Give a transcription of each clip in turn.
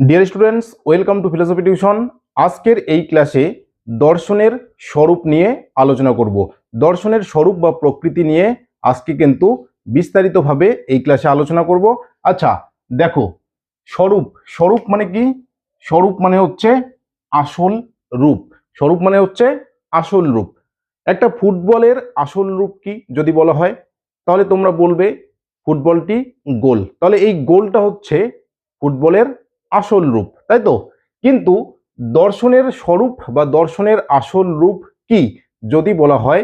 Dear students welcome to philosophy tuition আজকের এই ক্লাসে দর্শনের স্বরূপ নিয়ে আলোচনা করব। দর্শনের স্বরূপ বা প্রকৃতি নিয়ে আজকে কিন্তু বিস্তারিতভাবে এই ক্লাসে আলোচনা করব। আচ্ছা দেখো, স্বরূপ স্বরূপ মানে কি? স্বরূপ মানে হচ্ছে আসল রূপ। স্বরূপ মানে হচ্ছে আসল রূপ। একটা ফুটবলের আসল রূপ কি যদি বলা হয়? তাহলে তোমরা বলবে ফুটবলটি গোল। তাহলে এই গোলটা হচ্ছে ফুটবলের আসল রূপ, তাই তো? কিন্তু দর্শনের স্বরূপ বা দর্শনের আসল রূপ কি যদি বলা হয়,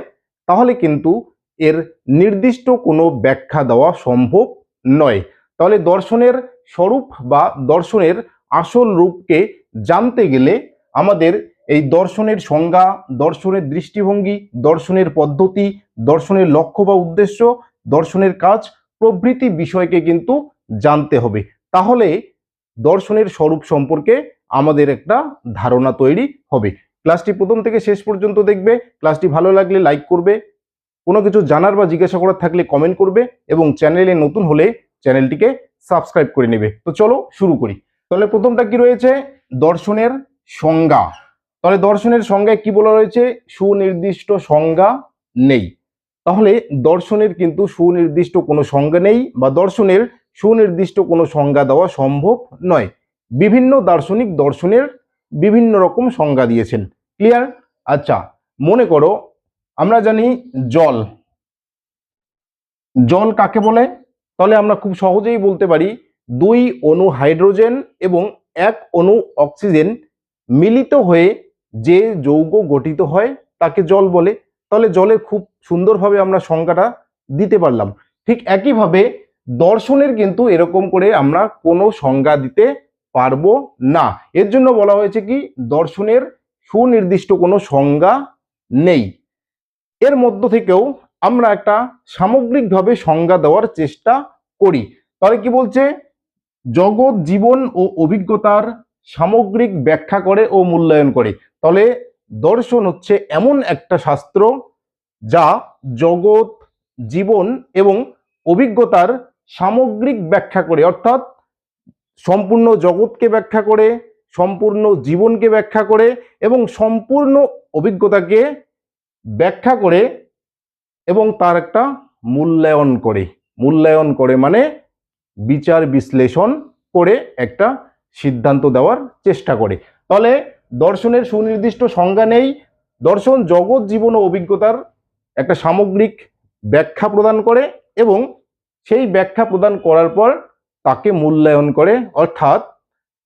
তাহলে কিন্তু এর নির্দিষ্ট কোনো ব্যাখ্যা দেওয়া সম্ভব নয়। তাহলে দর্শনের স্বরূপ বা দর্শনের আসল রূপকে জানতে গেলে আমাদের এই দর্শনের সংজ্ঞা, দর্শনের দৃষ্টিভঙ্গি, দর্শনের পদ্ধতি, দর্শনের লক্ষ্য বা উদ্দেশ্য, দর্শনের কাজ প্রভৃতি বিষয়কে কিন্তু জানতে হবে। তাহলে দর্শনের স্বরূপ সম্পর্কে আমাদের একটা ধারণা তৈরি হবে। ক্লাসটি প্রথম থেকে শেষ পর্যন্ত দেখবে। ক্লাসটি ভালো লাগলে লাইক করবে। কোনো কিছু জানার বা জিজ্ঞাসা করার থাকলে কমেন্ট করবে এবং চ্যানেলে নতুন হলে চ্যানেলটিকে সাবস্ক্রাইব করে নেবে। তো চলো শুরু করি। তাহলে প্রথমটা কি রয়েছে? দর্শনের সংজ্ঞা। তাহলে দর্শনের সংজ্ঞায় কি বলা রয়েছে? সুনির্দিষ্ট সংজ্ঞা নেই। তাহলে দর্শনের কিন্তু সুনির্দিষ্ট কোনো সংজ্ঞা নেই বা দর্শনের সুনির্দিষ্ট কোনো সংজ্ঞা দেওয়া সম্ভব নয়। বিভিন্ন দার্শনিক দর্শনের বিভিন্ন রকম সংজ্ঞা দিয়েছেন। ক্লিয়ার? আচ্ছা মনে করো আমরা জানি জল। জল কাকে বলে? তাহলে আমরা খুব সহজেই বলতে পারি দুই অণু হাইড্রোজেন এবং এক অণু অক্সিজেন মিলিত হয়ে যে যৌগ গঠিত হয় তাকে জল বলে। তাহলে জলের খুব সুন্দরভাবে আমরা সংজ্ঞাটা দিতে পারলাম। ঠিক একইভাবে দর্শনের কিন্তু এরকম করে আমরা কোনো সংজ্ঞা দিতে পারব না। এর জন্য বলা হয়েছে কি, দর্শনের সুনির্দিষ্ট কোনো সংজ্ঞা নেই। এর মধ্য থেকেও আমরা একটা সামগ্রিকভাবে সংজ্ঞা দেওয়ার চেষ্টা করি। তাহলে কি বলছে, জগৎ, জীবন ও অভিজ্ঞতার সামগ্রিক ব্যাখ্যা করে ও মূল্যায়ন করে। তাহলে দর্শন হচ্ছে এমন একটা শাস্ত্র যা জগৎ, জীবন এবং অভিজ্ঞতার সামগ্রিক ব্যাখ্যা করে, অর্থাৎ সম্পূর্ণ জগৎকে ব্যাখ্যা করে, সম্পূর্ণ জীবনকে ব্যাখ্যা করে এবং সম্পূর্ণ অভিজ্ঞতাকে ব্যাখ্যা করে এবং তার একটা মূল্যায়ন করে। মূল্যায়ন করে মানে বিচার বিশ্লেষণ করে একটা সিদ্ধান্ত দেওয়ার চেষ্টা করে। তাহলে দর্শনের সুনির্দিষ্ট সংজ্ঞা নেই। দর্শন জগৎ, জীবন ও অভিজ্ঞতার একটা সামগ্রিক ব্যাখ্যা প্রদান করে এবং সেই ব্যাখ্যা প্রদান করার পর তাকে মূল্যায়ন করে অর্থাৎ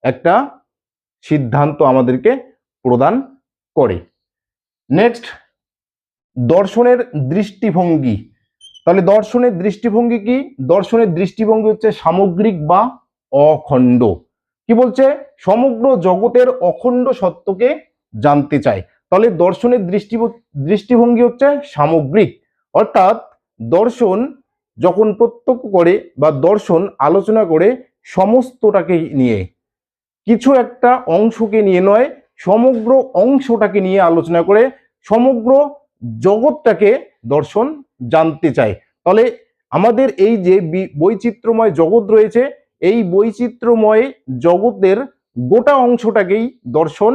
একটা সিদ্ধান্ত আমাদেরকে প্রদান করে। নেক্সট দর্শনের দৃষ্টিভঙ্গি। তাহলে দর্শনের দৃষ্টিভঙ্গি কি? দর্শনের দৃষ্টিভঙ্গি হচ্ছে সামগ্রিক বা অখণ্ড। কি বলছে? সমগ্র জগতের অখণ্ড সত্যকে জানতে চায়। তাহলে দর্শনের দৃষ্টি দৃষ্টিভঙ্গি হচ্ছে সামগ্রিক। অর্থাৎ দর্শন যখন প্রত্যক্ষ করে বা দর্শন, আলোচনা করে সমস্তটাকে নিয়ে। কিছু একটা অংশকে নিয়ে নয়, সমগ্র অংশটাকে নিয়ে আলোচনা করে সমগ্র জগৎটাকে দর্শন জানতে চায়। তাহলে আমাদের এই যে বৈচিত্র্যময় জগৎ রয়েছে, এই বৈচিত্র্যময় জগতের গোটা অংশটাকেই দর্শন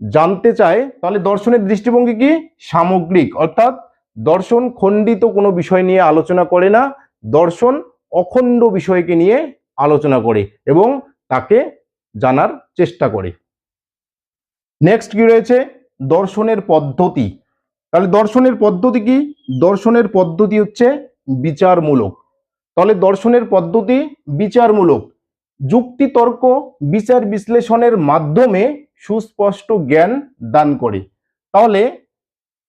জানতে চায়। তাহলে দর্শনের দৃষ্টিভঙ্গি কি? সামগ্রিক, অর্থাৎ দর্শন খণ্ডিত কোনো বিষয় নিয়ে আলোচনা করে না, দর্শন অখণ্ড বিষয়কে নিয়ে আলোচনা করে এবং তাকে জানার চেষ্টা করে। নেক্সট কি রয়েছে? দর্শনের পদ্ধতি। তাহলে দর্শনের পদ্ধতি কি? দর্শনের পদ্ধতি হচ্ছে বিচারমূলক। তাহলে দর্শনের পদ্ধতি বিচারমূলক। যুক্তি তর্ক বিচার বিশ্লেষণের মাধ্যমে সুস্পষ্ট জ্ঞান দান করে। তাহলে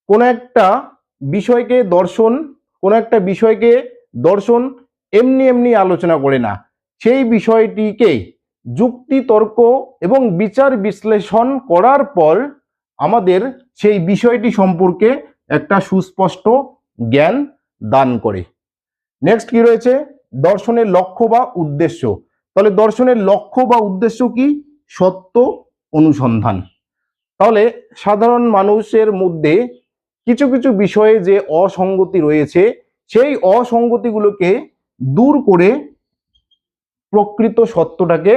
কোনো একটা বিষয়কে দর্শন, কোনো একটা বিষয়কে দর্শন এমনি এমনি আলোচনা করে না। সেই বিষয়টিকে যুক্তি তর্ক এবং বিচার বিশ্লেষণ করার পর আমাদের সেই বিষয়টি সম্পর্কে একটা সুস্পষ্ট জ্ঞান দান করে। নেক্সট কি রয়েছে? দর্শনের লক্ষ্য বা উদ্দেশ্য। তাহলে দর্শনের লক্ষ্য বা উদ্দেশ্য কি? সত্য অনুসন্ধান। তাহলে সাধারণ মানুষের মধ্যে কিছু কিছু বিষয়ে যে অসঙ্গতি রয়েছে, সেই অসঙ্গতিগুলোকে দূর করে প্রকৃত সত্যটাকে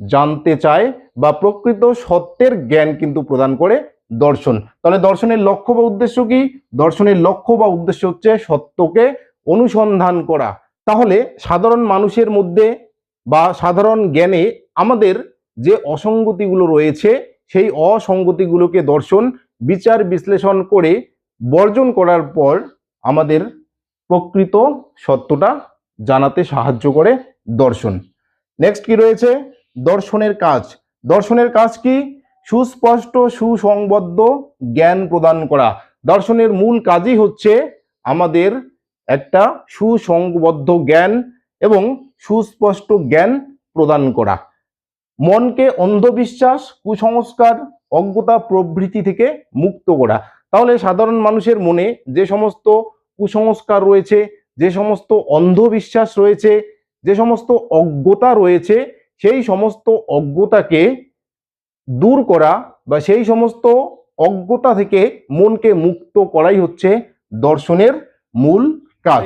জানতে চায় বা প্রকৃত সত্যের জ্ঞান কিন্তু প্রদান করে দর্শন। তাহলে দর্শনের লক্ষ্য বা উদ্দেশ্য কি? দর্শনের লক্ষ্য বা উদ্দেশ্য হচ্ছে সত্যকে অনুসন্ধান করা। তাহলে সাধারণ মানুষের মধ্যে বা সাধারণ জ্ঞানে আমাদের যে অসঙ্গতিগুলো রয়েছে, সেই অসঙ্গতিগুলোকে দর্শন, বিচার, বিশ্লেষণ করে বর্জন করার পর আমাদের প্রকৃত সত্যটা জানাতে সাহায্য করে দর্শন। নেক্সট কি রয়েছে? দর্শনের কাজ। দর্শনের কাজ কি? সুস্পষ্ট, সুসংবদ্ধ জ্ঞান প্রদান করা। দর্শনের মূল কাজই হচ্ছে আমাদের একটা সুসংবদ্ধ জ্ঞান এবং সুস্পষ্ট জ্ঞান প্রদান করা। মনকে অন্ধবিশ্বাস, কুসংস্কার, অজ্ঞতা প্রভৃতি থেকে মুক্ত করা। তাহলে সাধারণ মানুষের মনে যে সমস্ত কুসংস্কার রয়েছে যে সমস্ত অন্ধবিশ্বাস রয়েছে যে সমস্ত অজ্ঞতা রয়েছে সেই সমস্ত অজ্ঞতাকে দূর করা বা সেই সমস্ত অজ্ঞতা থেকে মনকে মুক্ত করাই হচ্ছে দর্শনের মূল কাজ।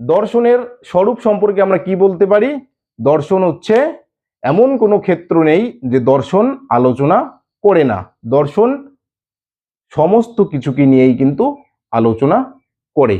দর্শনের স্বরূপ সম্পর্কে আমরা কি বলতে পারি? দর্শন হচ্ছে এমন কোনো ক্ষেত্র নেই যে দর্শন আলোচনা করে না। দর্শন সমস্ত কিছুকে নিয়েই কিন্তু আলোচনা করে।